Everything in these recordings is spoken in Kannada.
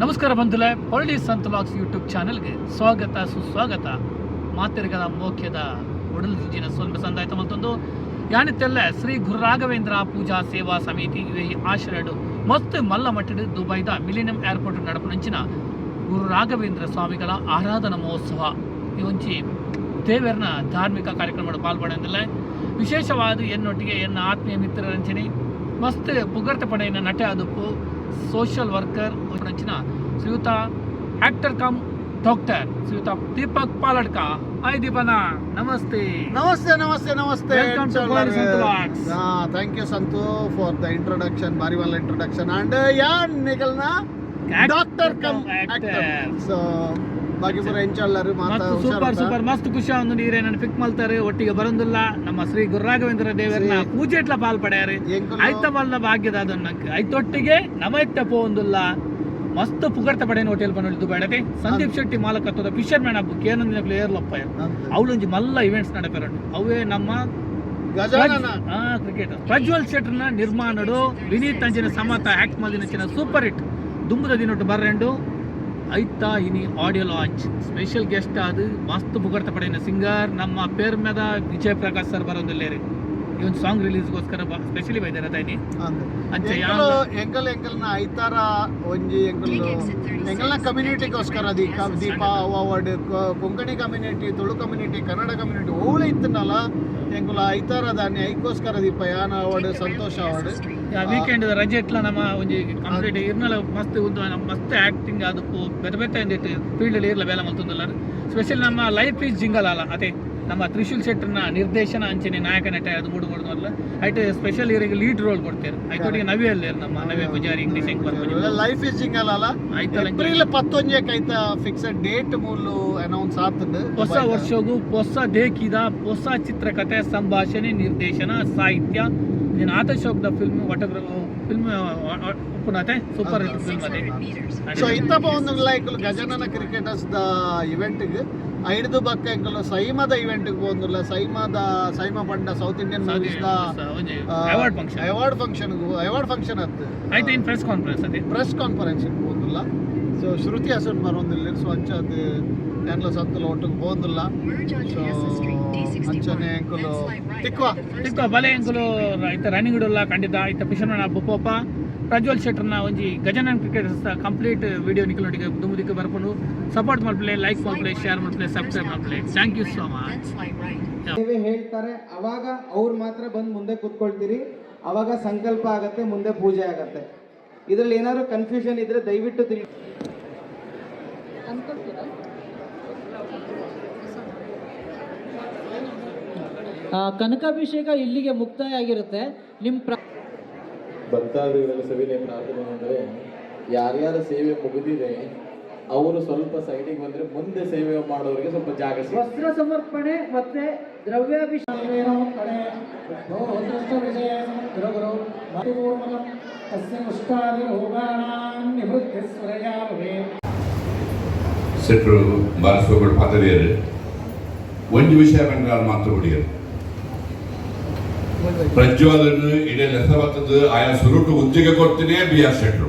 ನಮಸ್ಕಾರ ಬಂಧುಲೆ ಪೊಳ್ಳಿ ಸಂತ ಬಾಕ್ಸ್ ಯೂಟ್ಯೂಬ್ ಚಾನೆಲ್ಗೆ ಸ್ವಾಗತ, ಸುಸ್ವಾಗತ. ಮಾತಿರ್ಗದ ಮೋಖ್ಯದ ಒಡಲು ಜಿನ ಸ್ವಲ್ಪ ಸಂದಾಯ್ತ ಮತ್ತೊಂದು. ಯಾನಿತ್ತೆಲ್ಲ ಶ್ರೀ ಗುರು ರಾಘವೇಂದ್ರ ಪೂಜಾ ಸೇವಾ ಸಮಿತಿ ಈ ಆಶ್ರಯಡು ಮತ್ತು ಮಲ್ಲ ಮಟ್ಟಡು ದುಬೈದ ಮಿಲಿನಿಯಂ ಏರ್ಪೋರ್ಟ್ ನಡಪುನಂಚಿನ ಗುರು ರಾಘವೇಂದ್ರ ಸ್ವಾಮಿಗಳ ಆರಾಧನಾ ಮಹೋತ್ಸವ. ಈ ಒಂಚಿ ದೇವರನ ಧಾರ್ಮಿಕ ಕಾರ್ಯಕ್ರಮ ಪಾಲ್ಗೊಂಡಿಲ್ಲ ವಿಶೇಷವಾದ ಎನ್ನೊಟ್ಟಿಗೆ ಎನ್ನ ಆತ್ಮೀಯ ಮಿತ್ರರಂಚನೆ ಮಸ್ತ್ ಪುಗರ್ತ ಪಡೆಯನ್ನು ನಟ ಅದುಪ್ಪು సోషల్ వర్కర్ వచ్చిన శ్రీయుత యాక్టర్ కమ్ డాక్టర్ శ్రీయుత దీపక్ పాలడ్క. హాయ్ దీపన. నమస్తే. నమస్తే నమస్తే నమస్తే. Thank you Santu for the introduction భారీ వాళ్ళ ఇంట్రొడక్షన్ అండ్ యా నికల్నా డాక్టర్ కమ్ యాక్టర్ సో ಮಾತಾ ಮಸ್ತ್ ಸೂಪರ್ ಸೂಪರ್ ಮಸ್ತ್ ಖುಷಿ ಒಂದು ನೀರೇ ನನ್ನ ಪಿಕ್ ಮಲ್ತಾರೆ ಒಟ್ಟಿಗೆ ಬರಂದಿಲ್ಲ. ನಮ್ಮ ಶ್ರೀ ಗುರು ರಾಘವೇಂದ್ರ ದೇವರನ್ನ ಪೂಜೆ ಇಟ್ಲ ಪಾಲ್ ಪಡೆಯಾರೆ. ಐತ ಮಲ್ಲ ಭಾಗ್ಯದ ಅದನ್ನ ಐತೊಟ್ಟಿಗೆ ನಮ ಇಟ್ಟ ಪೋಂದಿಲ್ಲ ಮಸ್ತ್ ಪುಗರ್ತ ಪಡೆಯನ್ನು ಹೋಟೆಲ್ ಬಂದು ಬೇಡತೆ ಸಂದೀಪ್ ಶೆಟ್ಟಿ ಮಾಲಕತ್ವದ ಫಿಶರ್ ಮ್ಯಾನ್ ಹಬ್ಬಕ್ಕೆ ಪ್ಲೇಯರ್ ಏರ್ಲಪ್ಪ ಅವಳೊಂಜಿ ಮಲ್ಲ ಇವೆಂಟ್ಸ್ ನಡಪೆರಡು ಅವೇ ನಮ್ಮ ಕ್ರಿಕೆಟ್ ಪ್ರಜ್ವಲ್ ಶೆಟ್ರ್ನ ನಿರ್ಮಾಣಡು ವಿನೀತ್ ಅಂಜಿನ ಸಮತ ಆಕ್ಟ್ ಮಲ್ದಿನ ಸೂಪರ್ ಹಿಟ್ ದುಂಬದ ದಿನೊಟ್ಟು ಬರ್ರೆಂಡು. ಐತ ಇನಿ ಆಡಿಯೋ ಲಾಂಚ್ ಸ್ಪೆಷಲ್ ಗೆಸ್ಟ್ ಆದ್ ಮಸ್ತ್ ಪುಗಡ್ತ ಪಡೆಯಿನ ಸಿಂಗರ್ ನಮ್ಮ ಪೇರ್ ಮೇದ ವಿಜಯ್ ಪ್ರಕಾಶ್ ಸರ್ ಬರೋದಿಲ್ಲೇರಿ. ಈ ಒಂದು ಸಾಂಗ್ ರಿಲೀಸ್ಗೋಸ್ಕರ ಸ್ಪೆಷಲಿ ಬೈದಾರ ತಾಯಿನಿ ಅಂಚೆ ಎಂಕಲ್ ಎಂಕಲ್ ಎಂಕಲ್ನ ಐತಾರ ಒಂಜಿ ಎಂಕಲ್ ಎಂಕಲ್ನ ಕಮ್ಯುನಿಟಿಗೋಸ್ಕರ the Deepa award Konkani community Tulu community Kannada community ಓಳೆ ಇತ್ತನಲ್ಲ. ಎಂಕುಲ ಐತಾರ ದಾನಿ ಐಕೋಸ್ಕರ ದೀಪ ಯಾನ ಅವಾರ್ಡ್ ಸಂತೋಷ ಅವಾರ್ಡ್ ವೀಕೆಂಡ್ ರಜೆ ಇಟ್ಲ ನಮ್ಮ ಒಂಜಿ ಕಂಪ್ಲೀಟ್ ಇರ್ನಲ ಮಸ್ತ್ ನಮ್ಮ ಮಸ್ತ್ ಆಕ್ಟಿಂಗ್ ಅದು ಬೆತ್ತ ಬೆತ್ತ ಎಂದಿಟ್ಟು ಫೀಲ್ಡ್ ಇರ್ಲ ಬೇಲ ಮಲ್ತುಂದಲ್ಲ ಸ್ಪೆಷಲ್ ನಮ್ಮ ಲೈಫ್ ಈಸ್ ಜಿಂಗಲ್ ಅಲ್ಲ ಅದೇ. ನಮ್ಮ ತ್ರಿಶೂಲ್ ಶೆಟ್ಟರ್ನ ನಿರ್ದೇಶನ ಅಂಚನೆ ನಾಯಕ ನಟ ಅದು ಮೂಡು ಮೂಡು ಅಲ್ಲ ಐಟ್ ಸ್ಪೆಷಲ್ ಇವರಿಗೆ ಲೀಡ್ ರೋಲ್ ಕೊಡ್ತಾರೆ ಐತೊಟ್ಟಿಗೆ ನವ್ಯ ಅಲ್ಲಿ ನಮ್ಮ ನವ್ಯ ಪೂಜಾರಿ ಇಂಗ್ಲಿಷ್ ಹೆಂಗ್ ಲೈಫ್ ಇಸ್ ಸಿಂಗಲ್ ಅಲ್ಲ ಆಯ್ತು ಏಪ್ರಿಲ್ ಪತ್ತೊಂಜಕ್ಕೆ ಕೈತ ಫಿಕ್ಸೆಡ್ ಡೇಟ್ ಮೂಲು ಅನೌನ್ಸ್ ಆತದ ಹೊಸ ವರ್ಷಗೂ ಹೊಸ ದೇಕಿದ ಹೊಸ ಚಿತ್ರಕಥೆ ಸಂಭಾಷಣೆ ನಿರ್ದೇಶನ ಸಾಹಿತ್ಯ. ಇದನ್ನ ಆತಶೋಕ್ದ ಫಿಲ್ಮ್ ಒಟಗ್ರ ಫಿಲ್ಮ್ ಉಪ್ಪುನತೆ ಸೂಪರ್ ಹಿಟ್ ಫಿಲ್ಮ್ ಅದೇ. ಸೊ ಇತ್ತಪ್ಪ ಒಂದು ಲೈಕ್ ಗಜಾನನ ಕ್ರಿಕೆಟರ್ಸ್ ದ ಇವೆಂಟ್ಗೆ ಐದು ಬಕ್ಕ ಎಂಕಲು ಸೈಮದ ಇವೆಂಟ್ಗೆ ಹೋಗಿಲ್ಲ ಸೈಮದ ಸೈಮ ಪಂಡ South Indian movies the award function award function award function ಅತ್ತು ಐತೆ ಇನ್ ಪ್ರೆಸ್ ಕಾನ್ಫರೆನ್ಸ್ ಅದೇ. ಪ್ರೆಸ್ ಕಾನ್ಫರೆನ್ಸ್ ಹೋಗಿಲ್ಲ ಸೊ ಶ್ರುತಿ ಹಸನ್ ಬರೋದಿಲ್ಲ ಸೊ ಅಂಚ ಅದು ಎಲ್ಲ ಸತ್ತಲ ಒಟ್ಟಿಗೆ ಪೋಂದುಲ್ಲ ಸೊ ಅಂಚನೆ ಎಂಕಲು ತಿಕ್ವಾ ತಿಕ್ವಾ ಬಲೆ ಎಂಕುಲು ಐತ ರನ್ನಿಂಗ್ ಇಡಲ್ಲ ಖಂಡಿತ ಐತ ಪಿಶನ್ ಬುಪ್ಪಪ್ಪ. ಪ್ರಜ್ವಲ್ ಶೆಟ್ಟರ್ನ ಒಂಜಿ ಗಜನನ್ ಕ್ರಿಕೆಟ್ ಕಂಪ್ಲೀಟ್ ವಿಡಿಯೋ ನಿಖಲೊಟ್ಟಿಗೆ ದುಮುದಿಕ್ಕೆ ಬರ್ಕೊಂಡು ಸಪೋರ್ಟ್ ಮಾಡ್ಪ್ಲೆ ಲೈಕ್ ಮಾಡ್ಪ್ಲೆ ಶೇರ್ ಮಾಡ್ಪ್ಲೆ ಸಬ್ಸ್ಕ್ರೈಬ್ ಮಾಡ್ಪ್ಲೆ. ಥ್ಯಾಂಕ್ ಯು ಸೋ ಮಚ್ ಹೇಳ್ತಾರೆ ಅವಾಗ ಅವ್ರು ಮಾತ್ರ ಬಂದು ಮುಂದೆ ಕೂತ್ಕೊಳ್ತೀರಿ. ಅವಾಗ ಸಂಕಲ್ಪ ಆಗತ್ತೆ ಮುಂದೆ ಪೂಜೆ ಆಗತ್ತೆ. ಇದರಲ್ಲಿ ಏನಾದ್ರು ಕನ್ಫ್ಯೂಷನ್ ಇದ್ರೆ ದಯವಿಟ್ಟು ತಿಳಿ. ಕನಕಾಭಿಷೇಕ ಇಲ್ಲಿಗೆ ಮುಕ್ತಾಯ ಆಗಿರುತ್ತೆ. ನಿಮ್ಮ ಪ್ರ ಭಕ್ತಾದಿಗಳಲ್ಲಿ ಸವಿನಯ ಪ್ರಾರ್ಥನೆ ಅಂದರೆ ಯಾರ್ಯಾರ ಸೇವೆ ಮುಗಿದಿದೆ ಅವರು ಸ್ವಲ್ಪ ಸೈಡಿಗೆ ಬಂದ್ರೆ ಮುಂದೆ ಸೇವೆ ಮಾಡೋರಿಗೆ ಸ್ವಲ್ಪ ಜಾಗ ಸಿಗುತ್ತೆ ವಸ್ತ್ರ ಸಮರ್ಪಣೆ ಮತ್ತೆ ದ್ರವ್ಯಾಭಿಷೇಕ. ಸೆಟ್ರು ಬಾರಿಸ್ಕೋಬೇಡ ಪಾತರಿಯರು ಒಂದು ವಿಷಯ ಕಂಡ್ರೆ ಮಾತ್ರ ಹೊಡಿಯರು ಪ್ರಜ್ವಲನ್ನು ಇಡೀ ಲೆಸವತ್ತದ ಆಯಾ ಸುರುಟು ಉದ್ದಿಗೆ ಕೊಡ್ತೀನಿ ಬಿ ಆರ್ ಶೆಟ್ರು.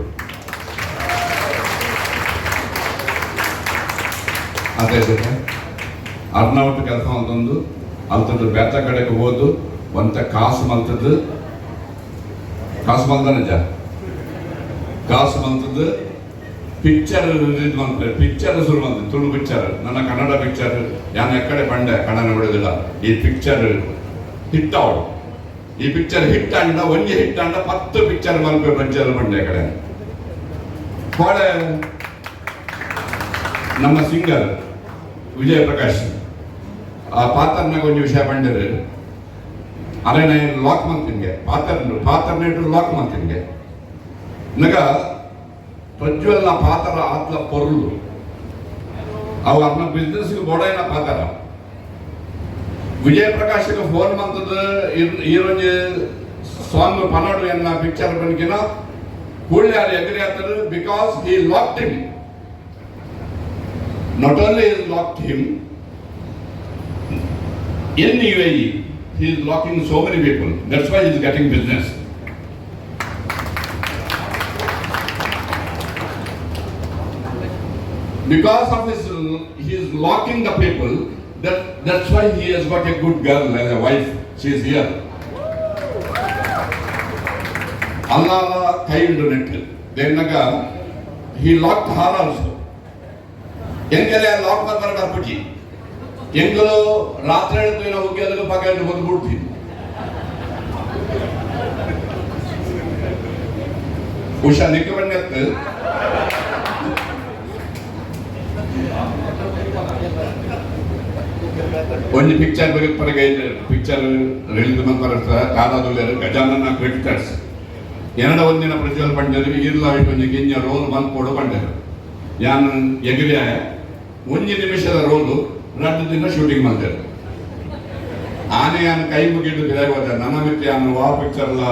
ಅದೇ ಅರ್ನೌಟ್ ಕೆಲಸ ಅಂತಂದು ಅಲ್ತದ್ದು ಬೆತ್ತ ಕಡೆಗೆ ಹೋದು ಒಂತ ಕಾಸು ಮಲ್ತದ್ದು. ಕಾಸು ಮಲ್ತಾನೆ ಜ ಕಾಸು ಮಲ್ತದ್ದು, ಪಿಕ್ಚರ್ ಮಾಡ್ತಾರೆ ಪಿಕ್ಚರ್ ಶುರು ಮಾಡಿದೆ ತುಳು ಪಿಕ್ಚರ್. ನನ್ನ ಕನ್ನಡ ಪಿಕ್ಚರ್ ನಾನು ಎಕ್ಕಡೆ ಬಂಡೆ ಕನ್ನಡ ಬಿಡೋದಿಲ್ಲ. ಈ ಪಿಕ್ಚರ್ ಹಿಟ್ ಈ ಪಿಕ್ಚರ್ ಹಿಟ್ ಅಂಡ ಒಂಜಿ ಹಿಟ್ ಅಂಡ ಪತ್ತು ಪಿಕ್ಚರ್ ಮಲ್ಪೆ ಪಂಚರ್ ಮಂಡ್ಯ ಕಡೆ. ಹೊಳೆ ನಮ್ಮ ಸಿಂಗರ್ ವಿಜಯ ಪ್ರಕಾಶ್. ಆ ಪಾತ್ರನ ಒಂದು ವಿಷಯ ಬಂದರೆ. ಅರೆ ನಾನು ಲಾಕ್ ಮಂತಿನ್ಗೆ ಪಾತ್ರ ಪಾತ್ರನ ಇಟ್ಟು ಲಾಕ್ ಮಂತಿನ್ಗೆ ನಗ ಪ್ರಜ್ವಲ್ನ ಪಾತ್ರ ಆತ್ಲ ಪೊರ್ಲು. ಅವು ಅನ್ನ ಬಿಸ್ನೆಸ್ಗೆ ಬೋಡೈನ ಪಾತ್ರ. ವಿಜಯ ಪ್ರಕಾಶ್ಗೆ ಫೋನ್ ಬಂತದ ಈರೊಂದು ಸಾಂಗ್ ಪನ್ನಡು ಎನ್ನ ಪಿಕ್ಚರ್ ಬನ್ಕಿನ ಕೂಡಲೇ ಅಲ್ಲಿ ಎಗ್ರಿ ಆಗ್ತಾರೆ because he locked him not only locked him in you a he is locking so many people. That's why he is getting business. Because of his, he is locking the people, that, that's why he has got a good girl as a wife. She is here. ಅಲ್ಲಾಲ ಕೈ ಉಂಡು ನೆಟ್ಟು ದೇನ್ನಾಗ ಹಿ ಲಾಕ್ ಹಾರ್ ಆಲ್ಸೋ ಎಂಗೆಲ್ಲ ಲಾಕ್ ಮಾಡ್ಬಾರ್ದು ಅಪ್ಪಟಿ ಎಂಗಲು ರಾತ್ರಿ ಹೇಳಿದ್ರೆ ನಾವು ಹೋಗಿ ಪಕ್ಕ ಹಿಡಿದು ಬಂದ್ಬಿಡ್ತೀವಿ ಉಷಾ ನಿಕ್ಕ ಬಣ್ಣತ್ತು ಒಂದು ಪಿಕ್ಚರ್ ಬಗ್ಗೆ ಪರಗೆ ಪಿಕ್ಚರ್ ರಿಲೀಸ್ ಮಾಡ್ತಾರೆ ಕಾದಾದುಲ್ಲೇರು ಗಜಾನನ ಕ್ರಿಕೆಟರ್ಸ್ ಎರಡ ಒಂದಿನ ಪ್ರಜ್ವಲ್ ಪಂಡರು ಇಲ್ಲ ಒಂದು ಗಿಂಜ ರೋಲ್ ಬನ್ ಕೊಡು ಬಂದೆ ಯಾನ ಎಗರಿಯ, ಒಂದು ನಿಮಿಷದ ರೋಲು ರಡ್ಡು ದಿನ ಶೂಟಿಂಗ್ ಮಾಡ್ತಾರೆ ಆನೆ ಯಾನು ಕೈ ಮುಗಿದು ಬಿಡಾಗ ಹೋದ ನನ್ನ ಮಿತ್ರ ಯಾನು ವಾ ಪಿಕ್ಚರ್ ಎಲ್ಲ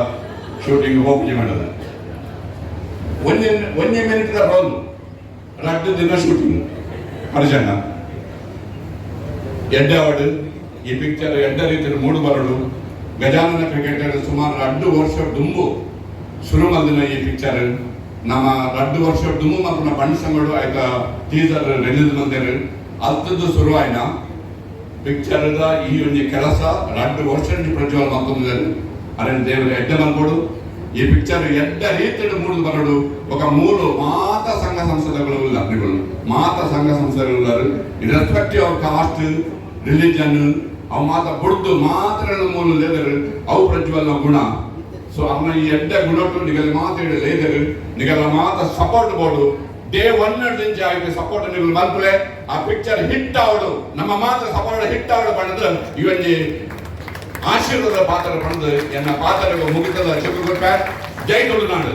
ಶೂಟಿಂಗ್ ಹೋಗಿ ಮಾಡದ. ಒಂದೇ ಒಂದೇ ಮಿನಿಟ್ ರೋಲ್ ರಡ್ಡು ದಿನ ಶೂಟಿಂಗ್ ಪರಿಚಯ ಎಡ್ಡ ಅವಡು ಈ ಪಿಕ್ಚರ್ ಎಡ್ಡ ರೀತಿಯ ಮೂಡು ಬರಡು ಗಜಾನನ ಕ್ರಿಕೆಟರ್ ಸುಮಾರು ಎರಡು ವರ್ಷ ದುಂಬು ಶುರು ಮಾಡಿದ ಈ ಪಿಕ್ಚರ್ ನಮ್ಮ ಎರಡು ವರ್ಷ ದುಂಬು ಮಕ್ಕಳ ಬಣ್ಣ ಸಂಗಡು ಆಯ್ತ ಟೀಸರ್ ರಿಲೀಸ್ ಮಂದಿರ ಅಲ್ತದ್ದು ಶುರು ಆಯ್ನ ಪಿಕ್ಚರ್ದ ಈ ಒಂದು ಕೆಲಸ ಎರಡು ವರ್ಷ ಪ್ರಜ್ವಲ್ ಮತ್ತೊಂದು ಅರೆ ದೇವರು ಎಡ್ಡ ಮನ್ಕೊಡು ಈ ಪಿಕ್ಚರ್ ಎಡ್ಡ ರೀತಿಯ ಮೂಡು ಬರಡು ఒక ಮೂರು ಮಾತ ಸಂಘ ಸಂಸ್ಥೆಗಳು ಇಲ್ಲ ನಿಗಳು ಮಾತ ಸಂಘ ಸಂಸ್ಥೆಗಳು ಇರೆಸ್ಪೆಕ್ಟಿವ್ ಆಫ್ ಕಾಸ್ಟ್ ರಿಲಿಜನ್ ಅವು ಮಾತ ಬುಡ್ದು ಮಾತ್ರ ಮೂಲ ಲೇದರು ಅವು ಪ್ರಜ್ವಲ ಗುಣ ಸೊ ಅವನ ಈ ಎಡ್ಡ ಗುಣಟ್ಟು ನಿಗಲ್ ಮಾತಾಡಿ ಲೇದರು ನಿಗಲ ಮಾತ ಸಪೋರ್ಟ್ ಬೋರ್ಡು ಡೇ ಒನ್ నుంచి ಆಯ್ತು ಸಪೋರ್ಟ್ ನಿಗಲ್ ಮಲ್ಪಲೆ ಆ ಪಿಕ್ಚರ್ ಹಿಟ್ ಆವಡು ನಮ್ಮ ಮಾತ್ರ ಸಪೋರ್ಟ್ ಹಿಟ್ ಆವಡು ಪಡೆದು ಇವನ್ನಿ ಆಶೀರ್ವಾದ ಪಾತ್ರ ಪಡೆದು ಎನ್ನ ಪಾತ್ರ ಮುಗಿತದ ಚೆಕ್ಕು ಕೊಟ್ಟ ಜೈ ತುಳುನಾಡು